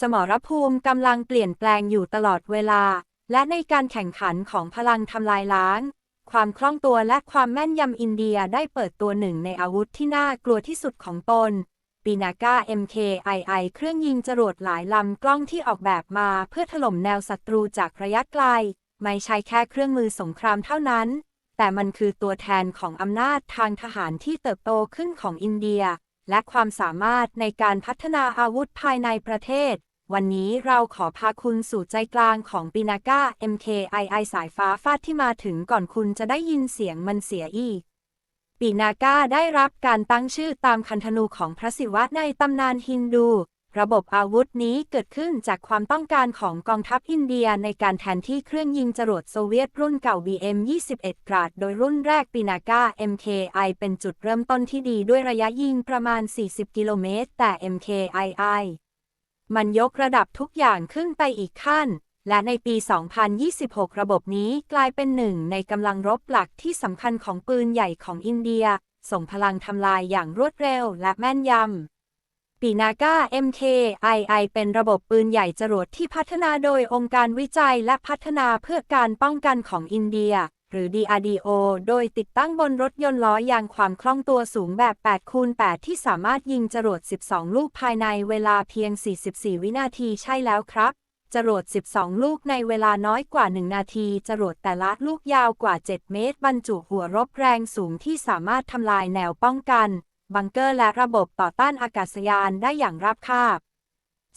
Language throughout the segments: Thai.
สมรภูมิกำลังเปลี่ยนแปลงอยู่ตลอดเวลา และในการแข่งขันของพลังทำลายล้าง ความคล่องตัวและความแม่นยำอินเดียได้เปิดตัวหนึ่งในอาวุธที่น่ากลัวที่สุดของตนปีนาก้า MKII เครื่องยิงจรวดหลายลำกล้องที่ออกแบบมาเพื่อถล่มแนวศัตรูจากระยะไกล ไม่ใช่แค่เครื่องมือสงครามเท่านั้น แต่มันคือตัวแทนของอำนาจทางทหารที่เติบโตขึ้นของอินเดีย และความสามารถในการพัฒนาอาวุธภายในประเทศ วันนี้เราขอพาคุณสู่ใจกลางของปีนาก้า MKII สายฟ้าฟาดที่มาถึงก่อนคุณจะได้ยินเสียงมันเสียอีกปีนาก้าได้รับการตั้งชื่อตามคันธนูของพระศิวะในตำนานฮินดู ระบบอาวุธนี้เกิดขึ้นจากความต้องการของกองทัพอินเดียในการแทนที่เครื่องยิงจรวดโซเวียตรุ่นเก่า BM-21 กราด โดยรุ่นแรกปีนาก้า MKI เป็นจุดเริ่มต้นที่ดีด้วยระยะยิงประมาณ 40 กิโลเมตร แต่ MKII มันยกระดับทุกอย่างขึ้นไปอีกขั้น และในปี 2026 ระบบนี้กลายเป็นหนึ่งในกำลังรบหลักที่สำคัญของปืนใหญ่ของอินเดีย ส่งพลังทำลายอย่างรวดเร็วและแม่นยำ ปีนาก้า MKII เป็นระบบปืนใหญ่จรวดที่พัฒนาโดยองค์การวิจัยและพัฒนาเพื่อการป้องกันของอินเดีย หรือ DRDO โดยติดตั้งบนรถยนต์ล้อยางความคล่องตัวสูงแบบ8คูณ8ที่สามารถยิงจรวด 12 ลูกภายในเวลาเพียง 44 วินาทีใช่แล้วครับจรวด 12 ลูกในเวลาน้อยกว่า 1 นาที จรวดแต่ละลูกยาวกว่า 7 เมตร บรรจุหัวรบแรงสูงที่สามารถทำลายแนวป้องกัน บังเกอร์และระบบต่อต้านอากาศยานได้อย่างราบคาบ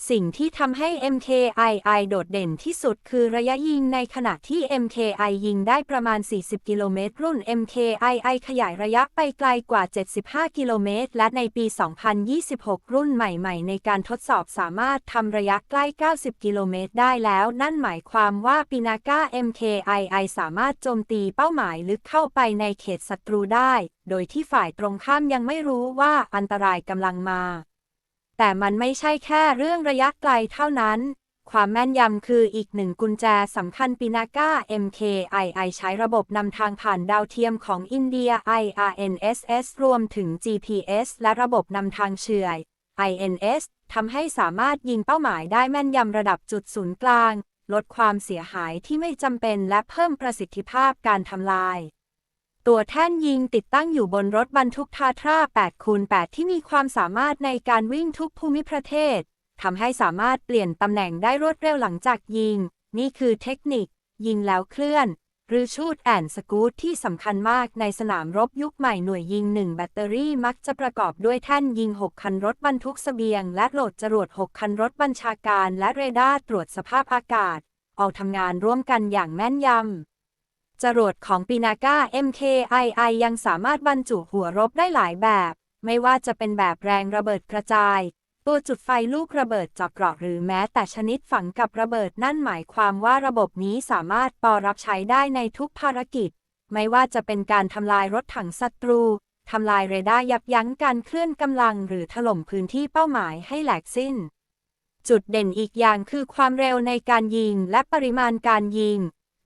สิ่งที่ทำให้ MKII โดดเด่นที่สุดคือระยะยิงในขณะที่ MKI ยิงได้ประมาณ 40 กิโลเมตร รุ่น MKII ขยายระยะไปไกลกว่า 75 กิโลเมตร และในปี 2026 รุ่นใหม่ ๆ ในการทดสอบสามารถทำระยะใกล้ 90 กิโลเมตร ได้แล้ว นั่นหมายความว่าปีนาก้า MKII สามารถโจมตีเป้าหมายลึกเข้าไปในเขตศัตรูได้ โดยที่ฝ่ายตรงข้ามยังไม่รู้ว่าอันตรายกำลังมา แต่มันไม่ใช่แค่เรื่องระยะไกลเท่านั้น ความแม่นยำคืออีกหนึ่งกุญแจสำคัญปีนาก้า MKII ใช้ระบบนำทางผ่านดาวเทียมของอินเดีย IRNSS รวมถึง GPS และระบบนำทางเฉื่อย INS ทำให้สามารถยิงเป้าหมายได้แม่นยำระดับจุดศูนย์กลาง ลดความเสียหายที่ไม่จำเป็นและเพิ่มประสิทธิภาพการทำลาย ตัวแท่นยิงติดตั้งอยู่บนรถบรรทุกทาทรา8คูณ8ที่มีความสามารถในการวิ่งทุกภูมิประเทศทำให้สามารถเปลี่ยนตำแหน่งได้รวดเร็วหลังจากยิง นี่คือเทคนิค ยิงแล้วเคลื่อน หรือชูดแอนสกูตที่สำคัญมากในสนามรบยุคใหม่หน่วยยิง 1 แบตเตอรี่มักจะประกอบด้วยแท่นยิง 6 คันรถบรรทุกเสบียง และโหลดจรวด 6 คันรถบัญชาการ และเรดาร์ตรวจสภาพอากาศออกทำงานร่วมกันอย่างแม่นยำ จรวดของปีนาก้า MKII ยังสามารถบรรจุหัวรบได้หลายแบบ ไม่ว่าจะเป็นแบบแรงระเบิดกระจาย ตัวจุดไฟลูกระเบิดเจาะเกราะหรือแม้แต่ชนิดฝังกับระเบิดนั่นหมายความว่าระบบนี้สามารถปอรับใช้ได้ในทุกภารกิจ ไม่ว่าจะเป็นการทำลายรถถังศัตรูทำลายเรดาร์ยับยั้งการเคลื่อนกำลังหรือถล่มพื้นที่เป้าหมายให้แหลกสิ้น จุดเด่นอีกอย่างคือความเร็วในการยิงและปริมาณการยิง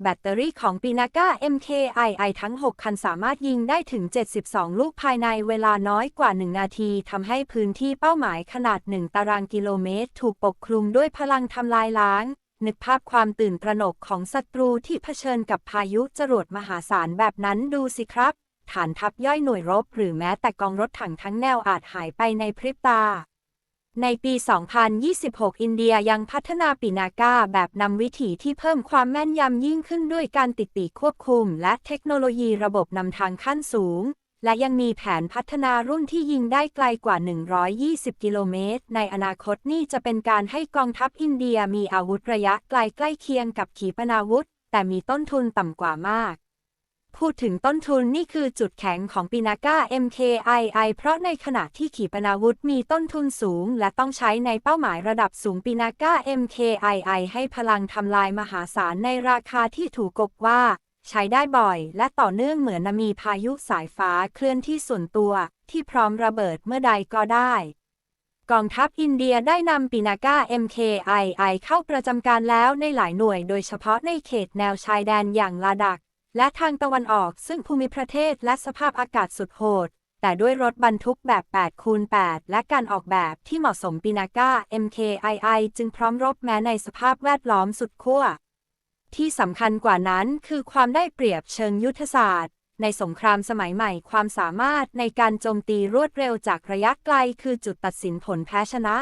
แบตเตอรี่ของปีนาก้า MKII ทั้ง 6 คันสามารถยิงได้ถึง 72 ลูกภายในเวลาน้อยกว่า 1 นาทีทำให้พื้นที่เป้าหมายขนาด 1 ตารางกิโลเมตร ถูกปกคลุมด้วยพลังทำลายล้าง นึกภาพความตื่นตระหนกของศัตรูที่เผชิญกับพายุจรวดมหาศาลแบบนั้นดูสิครับ ฐานทัพย่อยหน่วยรบ หรือแม้แต่กองรถถังทั้งแนวอาจหายไปในพริบตา ในปี 2026 อินเดียยังพัฒนาปีนาก้าแบบนำวิถีที่เพิ่มความแม่นยำยิ่งขึ้นด้วยการติดปีควบคุม และเทคโนโลยีระบบนำทางขั้นสูง และยังมีแผนพัฒนารุ่นที่ยิงได้ไกลกว่า 120 กิโลเมตร ในอนาคตนี่จะเป็นการให้กองทัพอินเดียมีอาวุธระยะไกลใกล้เคียงกับขีปนาวุธ แต่มีต้นทุนต่ำกว่ามาก พูดถึงต้นทุนนี่คือจุดแข็งของปีนาก้า MKII เพราะในขณะที่ขีปนาวุธมีต้นทุนสูง และต้องใช้ในเป้าหมายระดับสูงปีนาก้า MKII ให้พลังทำลายมหาศาลในราคาที่ถูกกบว่า ใช้ได้บ่อย และต่อเนื่องเหมือนมีพายุสายฟ้าเคลื่อนที่ส่วนตัว ที่พร้อมระเบิดเมื่อใดก็ได้กองทัพอินเดียได้นำปีนาก้า MKII เข้าประจำการแล้วในหลายหน่วยโดยเฉพาะในเขตแนวชายแดนอย่างลาดัก และทางตะวันออกซึ่งภูมิประเทศและสภาพอากาศสุดโหด แต่ด้วยรถบรรทุกแบบ8คูณ8และการออกแบบที่เหมาะสมปีนาก้า MKII จึงพร้อมรบแม้ในสภาพแวดล้อมสุดขั้ว ที่สำคัญกว่านั้นคือความได้เปรียบเชิงยุทธศาสตร์ ในสงครามสมัยใหม่ความสามารถในการโจมตีรวดเร็วจากระยะไกลคือจุดตัดสินผลแพ้ชนะ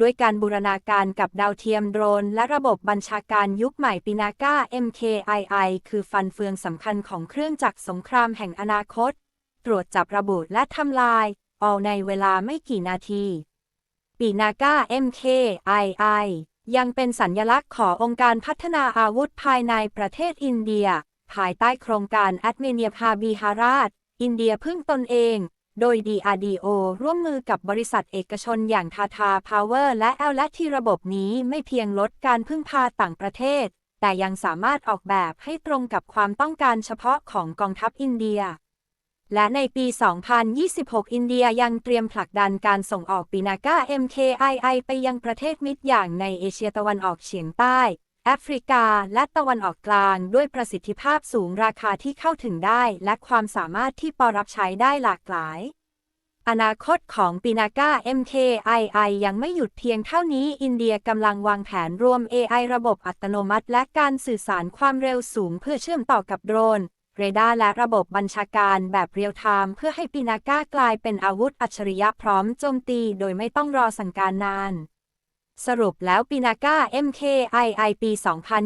ด้วยการบูรณาการกับดาวเทียมโดรน และระบบบัญชาการยุคใหม่ปินาก้า MKII คือฟันเฟืองสำคัญของเครื่องจักรสงครามแห่งอนาคต ตรวจจับระบุและทำลาย เออในเวลาไม่กี่นาทีปีนาก้า MKII ยังเป็นสัญลักษณ์ขององค์การพัฒนาอาวุธภายในประเทศอินเดีย ภายใต้โครงการแอดเมเนียพาบีฮาราชอินเดียพึ่งตนเอง โดย DRDO ร่วมมือกับบริษัทเอกชนอย่างทาทาพาวเวอร์และแอลและที่ระบบนี้ไม่เพียงลดการพึ่งพาต่างประเทศ แต่ยังสามารถออกแบบให้ตรงกับความต้องการเฉพาะของกองทัพอินเดีย และในปี 2026 อินเดียยังเตรียมผลักดันการส่งออกปีนาก้า MKII ไปยังประเทศมิตรอย่างในเอเชียตะวันออกเฉียงใต้ แอฟริกาและตะวันออกกลางด้วยประสิทธิภาพสูงราคาที่เข้าถึงได้ และความสามารถที่ปอรับใช้ได้หลากหลาย อนาคตของปีนาก้า MKII ยังไม่หยุดเพียงเท่านี้ อินเดียกำลังวางแผนรวม AI ระบบอัตโนมัติ และการสื่อสารความเร็วสูงเพื่อเชื่อมต่อกับโดรน เรดาร์และระบบบัญชาการแบบเรียลไทม์เพื่อให้ปีนาก้ากลายเป็นอาวุธอัจฉริยะพร้อมโจมตี โดยไม่ต้องรอสั่งการนาน สรุปแล้วปีนาก้า MKII ปี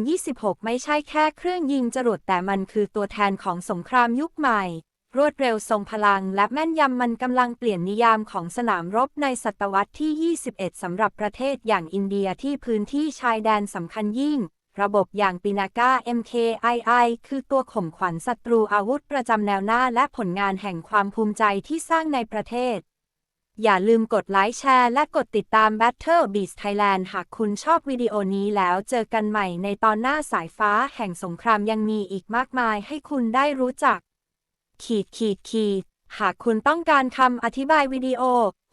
2026 ไม่ใช่แค่เครื่องยิงจรวดแต่มันคือตัวแทนของสงครามยุคใหม่ รวดเร็วทรงพลังและแม่นยำมันกำลังเปลี่ยนนิยามของสนามรบในศตวรรษที่ 21 สำหรับประเทศอย่างอินเดียที่พื้นที่ชายแดนสำคัญยิ่ง ระบบอย่างปีนาก้า MKII คือตัวข่มขวัญศัตรูอาวุธประจำแนวหน้าและผลงานแห่งความภูมิใจที่สร้างในประเทศ อย่าลืมกดไลค์แชร์และกดติดตาม Battle Beast Thailand หากคุณชอบวิดีโอนี้แล้วเจอกันใหม่ในตอนหน้าสายฟ้าแห่งสงครามยังมีอีกมากมายให้คุณได้รู้จัก ขีดขีดขีด หากคุณต้องการคำอธิบายวิดีโอ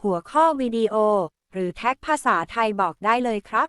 หัวข้อวิดีโอ หรือแท็กภาษาไทยบอกได้เลยครับ